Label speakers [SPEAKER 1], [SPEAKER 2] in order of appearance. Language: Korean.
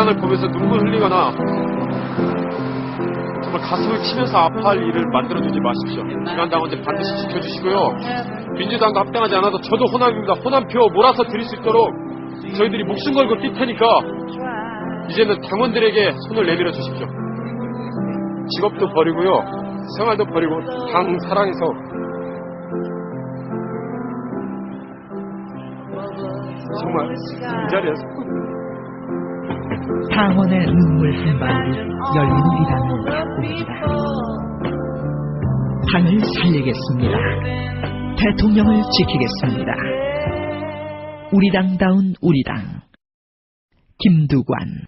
[SPEAKER 1] 민주당을 보면서 눈물 흘리거나 정말 가슴을 치면서 아파할 일을 만들어주지 마십시오. 김한 당원들 반드시 지켜주시고요. 민주당과 합당하지 않아도 저도 호남입니다. 호남표 몰아서 드릴 수 있도록 저희들이 목숨 걸고 뛸 테니까 이제는 당원들에게 손을 내밀어 주십시오. 직업도 버리고요. 생활도 버리고 당 사랑해서 정말 이 자리에서
[SPEAKER 2] 당원의 눈물 한 방울이 열린 우리당을 바꿉니다. 당을 살리겠습니다. 대통령을 지키겠습니다. 우리 당다운 우리 당. 김두관